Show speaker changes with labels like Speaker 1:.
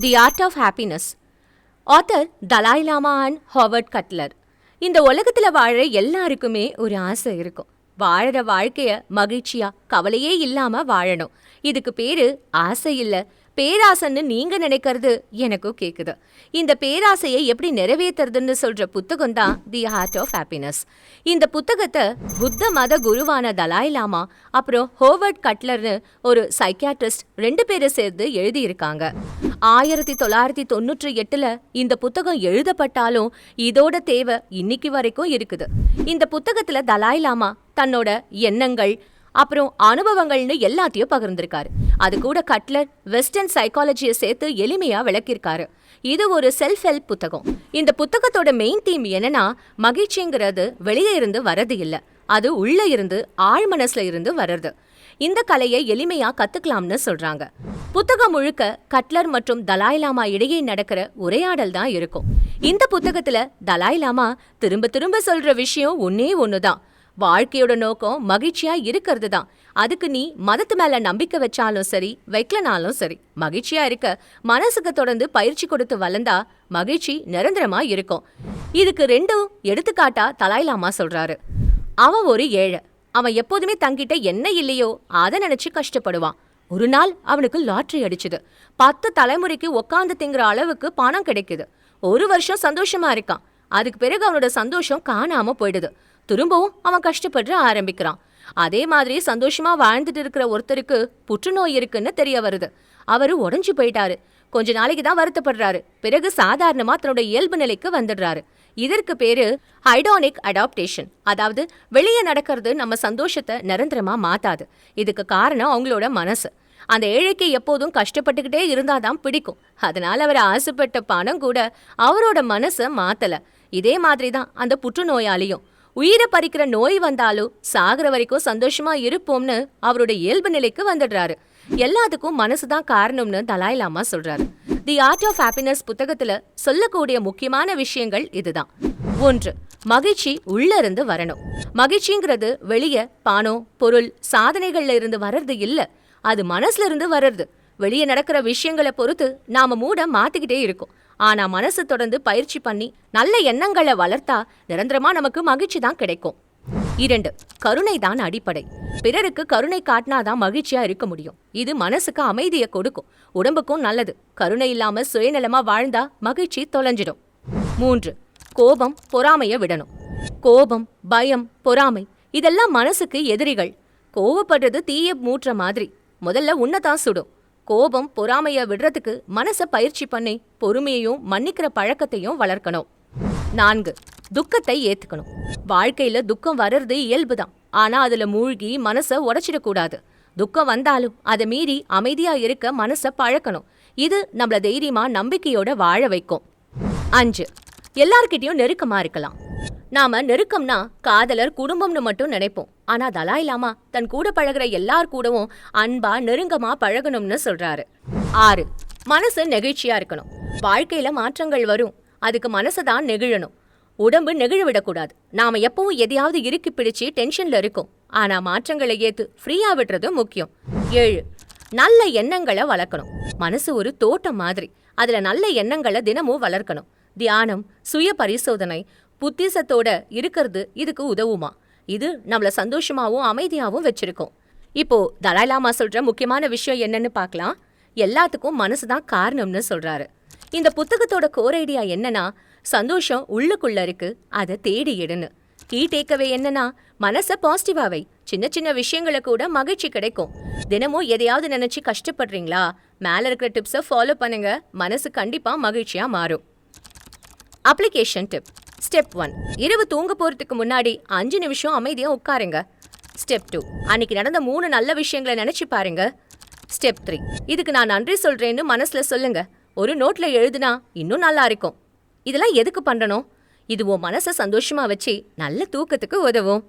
Speaker 1: The art of happiness author Dalai Lama and Howard Cutler இந்த உலகத்தில் வாழ எல்லாருக்குமே ஒரு ஆசை இருக்கும். வாழற வாழ்க்கைய மகிழ்ச்சியா கவலையே இல்லாம வாழணும். இதுக்கு பேரு ஆசை இல்ல. பேராசைன்னு நீங்க நினைக்கிறது எனக்கும் கேக்குது. இந்த பேராசையை எப்படி நிறைவேத்துறதுன்னு சொல்ற புத்தகம் தான் தி ஹார்ட் ஆஃப் ஹாப்பினஸ் இந்த புத்தகத்தை புத்த மத குருவான தலாய் லாமா அப்புறம் ஹோவர்ட் கட்லர்னு ஒரு சைக்கியாட்ரிஸ்ட் ரெண்டு பேரும் சேர்ந்து எழுதியிருக்காங்க. ஆயிரத்தி தொள்ளாயிரத்தி தொண்ணூற்றி எட்டுல இந்த புத்தகம் எழுதப்பட்டாலும் இதோட தேவை இன்னைக்கு வரைக்கும் இருக்குது. இந்த புத்தகத்துல தலாய் லாமா தன்னோட எண்ணங்கள் அப்புறம் அனுபவங்கள்னு எல்லாத்தையும் பகிர்ந்திருக்காரு. அது கூட கட்லர் வெஸ்டர்ன் சைக்காலஜியை சேர்த்து எளிமையா விளக்கியிருக்காரு. இது ஒரு செல்ஃப் ஹெல்ப் புத்தகம். இந்த புத்தகத்தோட மெயின் தீம் என்னன்னா மகிழ்ச்சிங்கிறது வெளியே இருந்து வரது இல்லை. அது உள்ள இருந்து ஆழ் மனசுல இருந்து வர்றது. இந்த கலையை எளிமையா கத்துக்கலாம்னு சொல்றாங்க. புத்தகம் முழுக்க கட்லர் மற்றும் தலாய் லாமா இடையே நடக்கிற உரையாடல் தான் இருக்கும். இந்த புத்தகத்துல தலாய் லாமா திரும்ப திரும்ப சொல்ற விஷயம் ஒன்னே ஒண்ணுதான். வாழ்க்கையோட நோக்கம் மகிழ்ச்சியா இருக்கிறது தான். அதுக்கு நீ மதத்து மேல நம்பிக்கை வச்சாலும் சரி வைக்கலனாலும் சரி மகிழ்ச்சியா இருக்க மனசுக்கு தொடர்ந்து பயிற்சி கொடுத்து வளர்ந்தா மகிழ்ச்சி நிரந்தரமா இருக்கும். இதுக்கு ரெண்டும் எடுத்துக்காட்டா தலாய்லாமா சொல்றாரு. அவன் ஒரு ஏழை. அவன் எப்போதுமே தங்கிட்ட என்ன இல்லையோ அதை நினைச்சு கஷ்டப்படுவான். ஒரு நாள் அவனுக்கு லாட்ரி அடிச்சுது. பத்து தலைமுறைக்கு உக்காந்து திங்கிற அளவுக்கு பணம் கிடைக்குது. ஒரு வருஷம் சந்தோஷமா இருக்கான். அதுக்கு பிறகு அவனோட சந்தோஷம் காணாம போயிடுது. திரும்பவும் அவன் கஷ்டப்படுற ஆரம்பிக்கிறான். அதே மாதிரி சந்தோஷமா வாழ்ந்துட்டு இருக்கிற ஒருத்தருக்கு புற்றுநோய் இருக்குன்னு தெரிய வருது. அவரு உடஞ்சு போயிட்டாரு. கொஞ்ச நாளைக்கு தான் வருத்தப்படுறாரு. பிறகு சாதாரணமா தன்னோட இயல்பு நிலைக்கு வந்துடுறாரு. இதற்கு பேரு ஹைடானிக் அடாப்டேஷன். அதாவது வெளியே நடக்கிறது நம்ம சந்தோஷத்தை நிரந்தரமா மாத்தாது. இதுக்கு காரணம் அவங்களோட மனசு. அந்த ஏழைக்கு எப்போதும் கஷ்டப்பட்டுக்கிட்டே இருந்தாதான் பிடிக்கும். அதனால அவர் ஆசைப்பட்ட பணம் கூட அவரோட மனசை மாத்தல. இதே மாதிரி தான் அந்த புற்றுநோயாளியும். உயிரை பறிக்கிற நோய் வந்தாலும் சாகிற வரைக்கும் சந்தோஷமா இருப்போம்னு அவரோட இயல்பு நிலைக்கு வந்துடுறாரு. எல்லாத்துக்கும் மனசுதான் காரணம்னு தலாய் லாமா சொல்றாரு. தி ஆர்ட் ஆஃப் ஹாப்பினஸ் புத்தகத்துல சொல்லக்கூடிய முக்கியமான விஷயங்கள் இதுதான். ஒன்று மகிழ்ச்சி உள்ள இருந்து வரணும். மகிழ்ச்சிங்கிறது வெளிய பணம் பொருள் சாதனைகள்ல இருந்து வர்றது இல்ல. அது மனசுல இருந்து வர்றது. வெளியே நடக்கிற விஷயங்களை பொறுத்து நாம மூட மாத்திக்கிட்டே இருக்கோம். ஆனா மனசு தொடர்ந்து பயிற்சி பண்ணி நல்ல எண்ணங்களை வளர்த்தா நிரந்தரமா நமக்கு மகிழ்ச்சி தான் கிடைக்கும். இரண்டு கருணை தான் அடிப்படை. பிறருக்கு கருணை காட்டினாதான் மகிழ்ச்சியா இருக்க முடியும். இது மனசுக்கு அமைதியை கொடுக்கும். உடம்புக்கும் நல்லது. கருணை இல்லாம சுயநலமா வாழ்ந்தா மகிழ்ச்சி தொலைஞ்சிடும். மூன்று கோபம் பொறாமைய விடணும். கோபம் பயம் பொறாமை இதெல்லாம் மனசுக்கு எதிரிகள். கோவப்படுறது தீய மூற்ற மாதிரி. முதல்ல உன்னதான் சுடும். கோபம் பொறாமைய விடுறதுக்கு மனச பயிற்சி பண்ணி பொறுமையையும் மன்னிக்கிற பழக்கத்தையும் வளர்க்கணும். நான்கு துக்கத்தை ஏத்துக்கணும். வாழ்க்கையில துக்கம் வர்றது இயல்புதான். ஆனா அதுல மூழ்கி மனசை உடைச்சிடக்கூடாது. துக்கம் வந்தாலும் அதை மீறி அமைதியா இருக்க மனசை பழக்கணும். இது நம்மள தைரியமா நம்பிக்கையோட வாழ வைக்கும். அஞ்சு எல்லார்கிட்டயும் நெருக்கமா இருக்கலாம். நாம நெருக்கம்னா காதலர் குடும்பம்னு மட்டும் நினைப்போம். ஆனா தலாய் லாமா தன் கூட பழகுற எல்லார் கூடவும் அன்பா நெருங்கமா பழகணும்னு சொல்றாரு. ஆறு மனசு நெகிழ்ச்சியா இருக்கணும். வாழ்க்கையில மாற்றங்கள் வரும். அதுக்கு மனசை தான் நெகிழணும். உடம்பு நெகிழ விடக்கூடாது. நாம எப்பவும் எதையாவது இறுக்கி பிடிச்சு டென்ஷன்ல இருக்கும். ஆனா மாற்றங்களை ஏத்து ஃப்ரீயா விடுறது முக்கியம். ஏழு நல்ல எண்ணங்களை வளர்க்கணும். மனசு ஒரு தோட்டம் மாதிரி. அதுல நல்ல எண்ணங்களை தினமும் வளர்க்கணும். தியானம் சுய பரிசோதனை புத்திசத்தோட இருக்கிறது இதுக்கு உதவுமா? இது நம்மள சந்தோஷமாவும் அமைதியாவும் வச்சிருக்கோம். இப்போ தலாலாமா சொல்ற முக்கியமான விஷயம் என்னன்னு பார்க்கலாம். எல்லாத்துக்கும் மனசு தான் காரணம்னு சொல்றாரு. இந்த புத்தகத்தோட கோர் ஐடியா என்னன்னா சந்தோஷம் உள்ளுக்குள்ள இருக்கு. அதை தேடி எடுன்னு. கீ டேக்கவே என்னன்னா மனசை பாசிட்டிவாவை சின்ன சின்ன விஷயங்களை கூட மகிழ்ச்சி கிடைக்கும். தினமும் எதையாவது நினைச்சு கஷ்டப்படுறீங்களா? மேல இருக்கிற டிப்ஸை ஃபாலோ பண்ணுங்க. மனசு கண்டிப்பா மகிழ்ச்சியா மாறும். அப்ளிகேஷன் டிப் ஸ்டெப் ஒன் இரவு தூங்க போறதுக்கு முன்னாடி அஞ்சு நிமிஷம் அமைதியாக உட்காருங்க. ஸ்டெப் டூ அன்னைக்கு நடந்த மூணு நல்ல விஷயங்களை நினைச்சு பாருங்க. ஸ்டெப் த்ரீ இதுக்கு நான் நன்றி சொல்றேன்னு மனசுல சொல்லுங்க. ஒரு நோட்ல எழுதுனா இன்னும் நல்லா இருக்கும். இதெல்லாம் எதுக்கு பண்ணணும் இது உன் மனசை சந்தோஷமா வச்சு நல்ல தூக்கத்துக்கு உதவும்.